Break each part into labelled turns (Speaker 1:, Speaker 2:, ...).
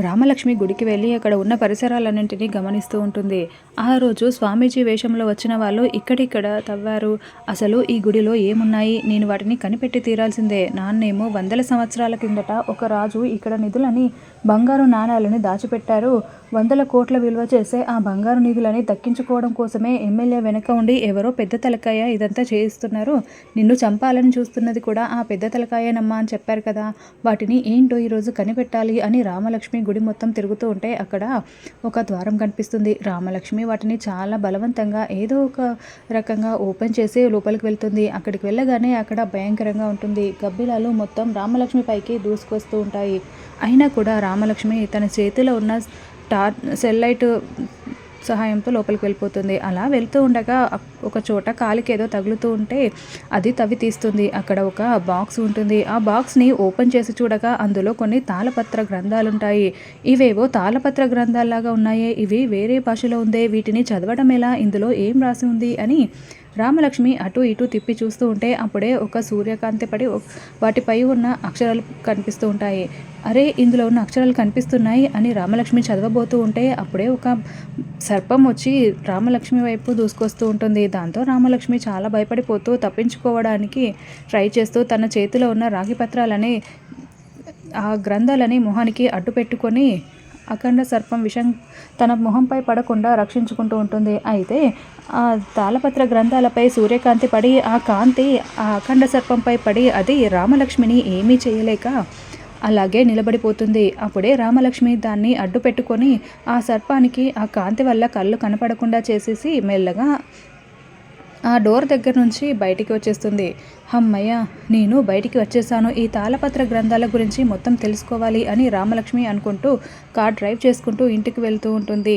Speaker 1: రామలక్ష్మి గుడికి వెళ్ళి అక్కడ ఉన్న పరిసరాలన్నింటినీ గమనిస్తూ ఉంటుంది. ఆ రోజు స్వామీజీ వేషంలో వచ్చిన వాళ్ళు ఇక్కడిక్కడ తవ్వారు. అసలు ఈ గుడిలో ఏమున్నాయి? నేను వాటిని కనిపెట్టి తీరాల్సిందే. నాన్నేమో వందల సంవత్సరాల కిందట ఒక రాజు ఇక్కడ నిధులని బంగారు నాణాలని దాచిపెట్టారు. వందల కోట్ల విలువ చేసే ఆ బంగారు నిధులని దక్కించుకోవడం కోసమే ఎమ్మెల్యే వెనక ఉండి ఎవరో పెద్ద తలకాయ ఇదంతా చేయిస్తున్నారు. నిన్ను చంపాలని చూస్తున్నది కూడా ఆ పెద్ద తలకాయనమ్మా అని చెప్పారు కదా. వాటిని ఏంటో ఈరోజు కనిపెట్టాలి అని రామలక్ష్మి గుడి మొత్తం తిరుగుతూ ఉంటే అక్కడ ఒక ద్వారం కనిపిస్తుంది. రామలక్ష్మి వాటిని చాలా బలవంతంగా ఏదో ఒక రకంగా ఓపెన్ చేసి లోపలికి వెళ్తుంది. అక్కడికి వెళ్ళగానే అక్కడ భయంకరంగా ఉంటుంది. గబ్బిలాలు మొత్తం రామలక్ష్మి పైకి దూసుకొస్తూ ఉంటాయి. అయినా కూడా రామలక్ష్మి తన చేతిలో ఉన్న టార్ సెల్లైట్ సహాయంతో లోపలికి వెళ్ళిపోతుంది. అలా వెళ్తూ ఉండగా ఒక చోట కాలికి ఏదో తగులుతూ ఉంటే అది తవ్వి తీస్తుంది. అక్కడ ఒక బాక్స్ ఉంటుంది. ఆ బాక్స్ని ఓపెన్ చేసి చూడగా అందులో కొన్ని తాళపత్ర గ్రంథాలు ఉంటాయి ఇవేవో తాళపత్ర గ్రంథాల్లాగా ఉన్నాయి. ఇవి వేరే భాషలో ఉందే. వీటిని చదవడం ఎలా? ఇందులో ఏం రాసి ఉంది? అని రామలక్ష్మి అటు ఇటు తిప్పి చూస్తూ ఉంటే అప్పుడే ఒక సూర్యకాంతి పడి వాటిపై ఉన్న అక్షరాలు కనిపిస్తూ ఉంటాయి. అరే ఇందులో ఉన్న అక్షరాలు కనిపిస్తున్నాయి అని రామలక్ష్మి చదవబోతూ ఉంటే అప్పుడే ఒక సర్పం వచ్చి రామలక్ష్మి వైపు దూసుకొస్తూ ఉంటుంది. దాంతో రామలక్ష్మి చాలా భయపడిపోతూ తప్పించుకోవడానికి ట్రై చేస్తూ తన చేతిలో ఉన్న రాగి పత్రాలని ఆ గ్రంథాలని మొహానికి అడ్డు పెట్టుకొని అఖండ సర్పం విషం తన మొహంపై పడకుండా రక్షించుకుంటూ ఉంటుంది. అయితే ఆ తాళపత్ర గ్రంథాలపై సూర్యకాంతి పడి ఆ కాంతి ఆ అఖండ సర్పంపై పడి అది రామలక్ష్మిని ఏమీ చేయలేక అలాగే నిలబడిపోతుంది. అప్పుడే రామలక్ష్మి దాన్ని అడ్డు పెట్టుకొని ఆ సర్పానికి ఆ కాంతి వల్ల కళ్ళు కనపడకుండా చేసేసి మెల్లగా ఆ డోర్ దగ్గర నుంచి బయటికి వచ్చేస్తుంది. హమ్మయ్య నేను బయటికి వచ్చేసాను. ఈ తాళపత్ర గ్రంథాల గురించి మొత్తం తెలుసుకోవాలి అని రామలక్ష్మి అనుకుంటూ కార్ డ్రైవ్ చేసుకుంటూ ఇంటికి వెళ్తూ ఉంటుంది.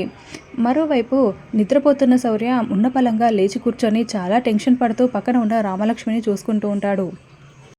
Speaker 1: మరోవైపు నిద్రపోతున్న శౌర్య ఉన్నపలంగా లేచి కూర్చొని చాలా టెన్షన్ పడుతూ పక్కన ఉన్న రామలక్ష్మిని చూసుకుంటూ ఉంటాడు.